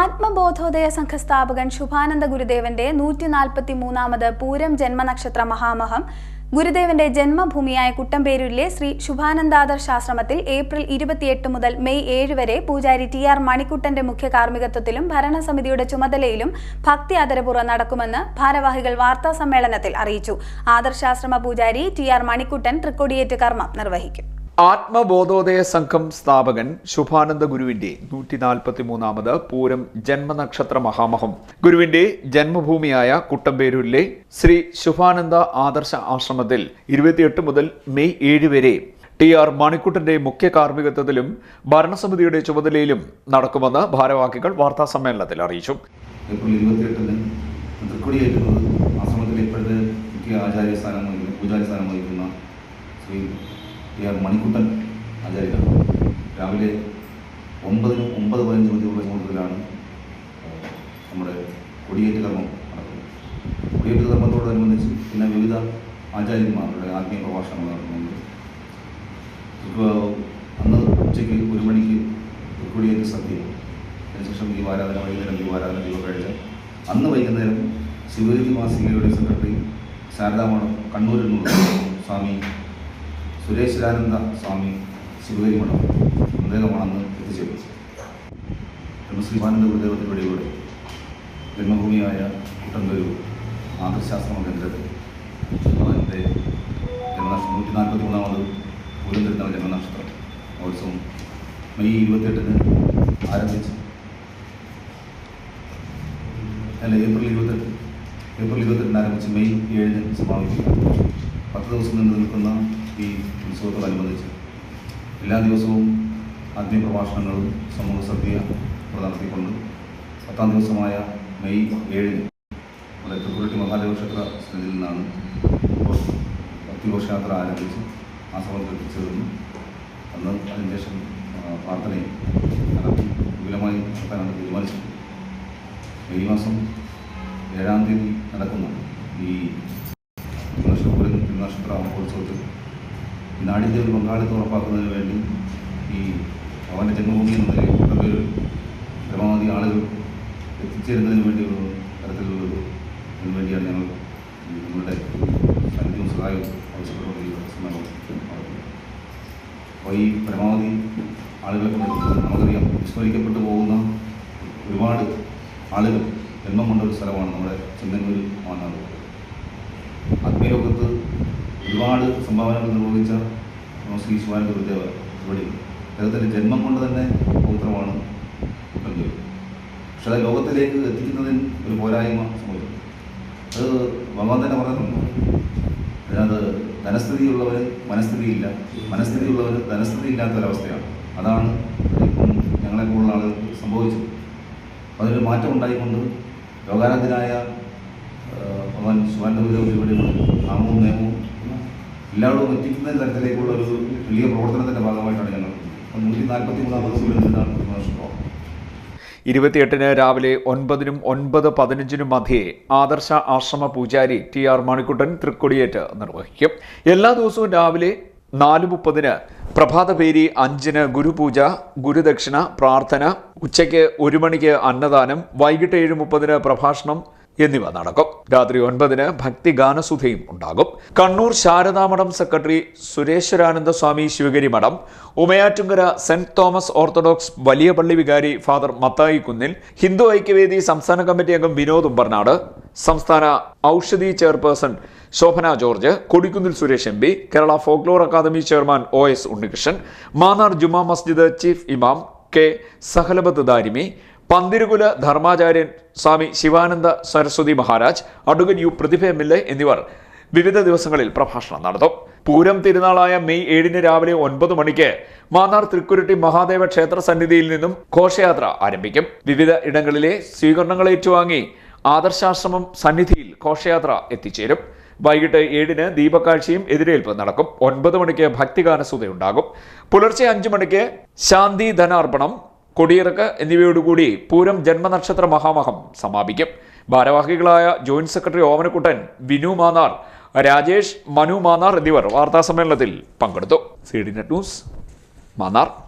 ആത്മബോധോദയ സംഘ സ്ഥാപകൻ ശുഭാനന്ദ ഗുരുദേവന്റെ നൂറ്റി നാൽപ്പത്തി മൂന്നാമത് പൂരം ജന്മനക്ഷത്ര മഹാമഹം. ഗുരുദേവന്റെ ജന്മഭൂമിയായ കുട്ടമ്പേരൂരിലെ ശ്രീ ശുഭാനന്ദാദർശാശ്രമത്തിൽ ഏപ്രിൽ ഇരുപത്തിയെട്ട് മുതൽ മെയ് ഏഴ് വരെ പൂജാരി ടി ആർ മണിക്കുട്ടന്റെ മുഖ്യ കാർമ്മികത്വത്തിലും ഭരണസമിതിയുടെ ചുമതലയിലും ഭക്തി ആദരപൂർവം നടക്കുമെന്ന് ഭാരവാഹികൾ വാർത്താ സമ്മേളനത്തിൽ അറിയിച്ചു. ആദർശാശ്രമ പൂജാരി ടി ആർ മണിക്കുട്ടൻ തൃക്കൊടിയേറ്റ് കർമ്മം നിർവഹിക്കും. ആത്മബോധോദയ സംഘം സ്ഥാപകൻ ശുഭാനന്ദ ഗുരുവിന്റെ നൂറ്റി നാൽപ്പത്തി മൂന്നാമത് പൂരം ജന്മനക്ഷത്ര മഹാമഹം. ഗുരുവിന്റെ ജന്മഭൂമിയായ കുട്ടമ്പേരൂരിലെ ശ്രീ ശുഭാനന്ദ ആദർശ ആശ്രമത്തിൽ ഇരുപത്തിയെട്ട് മുതൽ മെയ് ഏഴ് വരെ ടി ആർ മണിക്കുട്ടന്റെ മുഖ്യ കാർമ്മികത്വത്തിലും ഭരണസമിതിയുടെ ചുമതലയിലും നടക്കുമെന്ന് ഭാരവാഹികൾ വാർത്താ സമ്മേളനത്തിൽ അറിയിച്ചു. ആശ്രമത്തിലെ ആചാര്യ സ്ഥാനം പൂജാരി ശ്രീ ടി ആർ മണിക്കുട്ടൻ ആചാര്യനാണ് രാവിലെ ഒമ്പതിന് ഒമ്പത് പതിനഞ്ച് മണിയുള്ള മുതലാണ് നമ്മുടെ കൊടിയേറ്റ് കർമ്മം നടക്കുന്നത്. കൊടിയേറ്റ് കർമ്മത്തോടനുബന്ധിച്ച് പിന്നെ വിവിധ ആചാര്യന്മാരുടെ ആത്മീയ പ്രഭാഷണങ്ങൾ നടക്കുന്നുണ്ട്. ഇപ്പോൾ അന്ന് ഉച്ചയ്ക്ക് ഒരു മണിക്ക് കൊടിയേറ്റ് സദ്യ അതിനുശേഷം ദീപാരാധന വൈകുന്നേരം ദീപാരാധന ദീപക്കഴിഞ്ഞ് അന്ന് വൈകുന്നേരം ശിവഗിരി മാസികയുടെ സെക്രട്ടറി ശാരദാമണം കണ്ണൂരിൽ നിന്നുള്ള സ്വാമി സുരേശ്വരാനന്ദ സ്വാമി ശിവഗിരി മഠം അദ്ദേഹമാണ് അന്ന് എത്തിച്ചേരുന്നത് ബ്രഹ്മശ്രീമാനന്ദ ഗുരുദേവത്തിന്റെ വഴിയിലൂടെ ജന്മഭൂമിയായ കുട്ടമ്പേരൂർ ആദർശാശ്രമ കേന്ദ്രത്തിൽ ഭഗവാന്റെ ജന്മനക്ഷത്രം നൂറ്റി നാൽപ്പത്തി മൂന്നാമത് പൂരം തരുന്ന ജന്മനക്ഷത്രം മഹോത്സവം മെയ് ഇരുപത്തെട്ടിന് ആരംഭിച്ച്. അല്ല ഏപ്രിൽ ഇരുപത്തെട്ട് ഏപ്രിൽ ഇരുപത്തെട്ടിന് ആരംഭിച്ച് മെയ് ഏഴിന് സമാപിക്കുക പത്ത് ദിവസം നീണ്ടു നിൽക്കുന്ന ഈ ഉത്സവത്തോടനുബന്ധിച്ച് എല്ലാ ദിവസവും ആത്മീയ പ്രഭാഷണങ്ങളും സമൂഹ സദ്യ നടത്തിക്കൊണ്ട് പത്താം ദിവസമായ മെയ് ഏഴിന് നമ്മുടെ തൃക്കുരട്ടി മഹാദേവ ക്ഷേത്ര സ്ഥിതിയിൽ നിന്നാണ് ഭക്തിഘോഷയാത്ര ആരംഭിച്ച് ആ എത്തിച്ചേർന്നു അന്ന് അതിനുശേഷം പ്രാർത്ഥനയും വിപുലമായി നടത്താനാണ് തീരുമാനിച്ചത്. മെയ് മാസം ഏഴാം തീയതി നടക്കുന്ന ഈ ഈ നാടിന്റെ ഒരു പങ്കാളിത്തം ഉറപ്പാക്കുന്നതിന് വേണ്ടി ഈ അവന്റെ ജന്മഭൂമി എന്ന നിലയിൽ കുട്ടമ്പേരിൽ പരമാവധി ആളുകൾ എത്തിച്ചേരുന്നതിന് വേണ്ടിയുള്ള തരത്തിലുള്ള ഇതിനു വേണ്ടിയാണ് ഞങ്ങൾ നിങ്ങളുടെ സാന്നിധ്യവും സഹായവും ആവശ്യപ്പെട്ടുകൊണ്ട് ഈ അപ്പോൾ ഈ പരമാവധി ആളുകളെ കൊണ്ട് നമുക്കറിയാം വിസ്മരിക്കപ്പെട്ടു പോകുന്ന ഒരുപാട് ആളുകൾ ജന്മം കൊണ്ട ഒരു സ്ഥലമാണ് നമ്മുടെ ചെങ്ങന്നൂർ മാനാട് ആത്മീയലോകത്ത് ഒരുപാട് സംഭാവനകൾ നിർവഹിച്ച ശ്രീ ശിവാനന്ദ ഗുരുദേവ ഇവിടെ. അദ്ദേഹത്തിന്റെ ജന്മം കൊണ്ട് തന്നെ പൗത്രമാണ് കുട്ടമ്പേര് പക്ഷെ അത് ലോകത്തിലേക്ക് എത്തിക്കുന്നതിന് ഒരു പോരായ്മ സംഭവിച്ചു അത് ഭഗവാൻ തന്നെ പറഞ്ഞിട്ടുണ്ട്. അതിനകത്ത് ധനസ്ഥിതിയുള്ളവർ മനസ്ഥിതിയില്ല. മനസ്ഥിതിയുള്ളവർ ധനസ്ഥിതി ഇല്ലാത്തൊരവസ്ഥയാണ് അതാണ് ഇപ്പം ഞങ്ങളെ പോലുള്ള ആളുകൾക്ക് സംഭവിച്ചത്. അതിനൊരു മാറ്റം ഉണ്ടായിക്കൊണ്ട് യോഗാനന്ദനായ ഭഗവാൻ ശിവാനന്ദഗുരുവിലൂടെ നാമവും നിയമവും എല്ലാവരും എത്തിക്കുന്ന തരത്തിലേക്കുള്ള ഒരു വലിയ പ്രവർത്തനത്തിന്റെ ഭാഗമായിട്ടാണ് ഞങ്ങൾ നൂറ്റി നാൽപ്പത്തി മൂന്നാമത് സൂര്യനാണ് ഇരുപത്തിയെട്ടിന് രാവിലെ ഒൻപതിനും ഒൻപത് പതിനഞ്ചിനും മധ്യേ ആദർശ ആശ്രമ പൂജാരി ടി ആർ മണിക്കുട്ടൻ തൃക്കൊടിയേറ്റ് നിർവഹിക്കും. എല്ലാ ദിവസവും രാവിലെ നാല് മുപ്പതിന് പ്രഭാതപേരി അഞ്ചിന് ഗുരുപൂജ ഗുരുദക്ഷിണ പ്രാർത്ഥന ഉച്ചയ്ക്ക് ഒരു മണിക്ക് അന്നദാനം വൈകിട്ട് ഏഴ് മുപ്പതിന് പ്രഭാഷണം എന്നിവ നടക്കും. രാത്രി ഒൻപതിന് ഭക്തി ഗാനസുധയും ഉണ്ടാകും. കണ്ണൂർ ശാരദാമഠം സെക്രട്ടറി സുരേശ്വരാനന്ദ സ്വാമി ശിവഗിരി മഠം ഉമയാറ്റുങ്കര സെന്റ് തോമസ് ഓർത്തഡോക്സ് വലിയ പള്ളി വികാരി ഫാദർ മത്തായി കുന്നിൽ ഹിന്ദു ഐക്യവേദി സംസ്ഥാന കമ്മിറ്റി അംഗം വിനോദ് ഉമ്പർനാട് സംസ്ഥാന Oushadhi chairperson Shobhana George Kodikunnil Suresh M P Kerala folklore academy chairman O S Unnikrishnan Mannar Juma Masjid chief ഇമാം K Sahalabath Darimi പന്തിരുകുല ധർമാചാര്യൻ Swami Shivananda Saraswati Maharaj advocate U Prathibha M L A എന്നിവർ വിവിധ ദിവസങ്ങളിൽ പ്രഭാഷണം നടത്തും. Pooram തിരുനാളായ May ഏഴിന് രാവിലെ ഒൻപത് മണിക്ക് മാന്നാർ തൃക്കുരുട്ടി മഹാദേവ ക്ഷേത്ര സന്നിധിയിൽ നിന്നും ഘോഷയാത്ര ആരംഭിക്കും. വിവിധ ഇടങ്ങളിലെ സ്വീകരണങ്ങൾ ഏറ്റുവാങ്ങി ആദർശാശ്രമം സന്നിധിയിൽ ഘോഷയാത്ര എത്തിച്ചേരും. വൈകിട്ട് ഏഴിന് ദീപക്കാഴ്ചയും എതിരേൽപ്പ് നടക്കും. ഒൻപത് മണിക്ക് ഭക്തിഗാനസുതയുണ്ടാകും. പുലർച്ചെ അഞ്ചു മണിക്ക് ശാന്തി ധനാർപ്പണം കൊടിയിറക്ക് എന്നിവയോടുകൂടി പൂരം ജന്മനക്ഷത്ര മഹാമഹം സമാപിക്കും. ഭാരവാഹികളായ ജോയിന്റ് സെക്രട്ടറി ഓമനക്കുട്ടൻ വിനു മാന്നാർ രാജേഷ് മനു മാന്നാർ എന്നിവർ വാർത്താസമ്മേളനത്തിൽ പങ്കെടുത്തു. C D net news Mannar.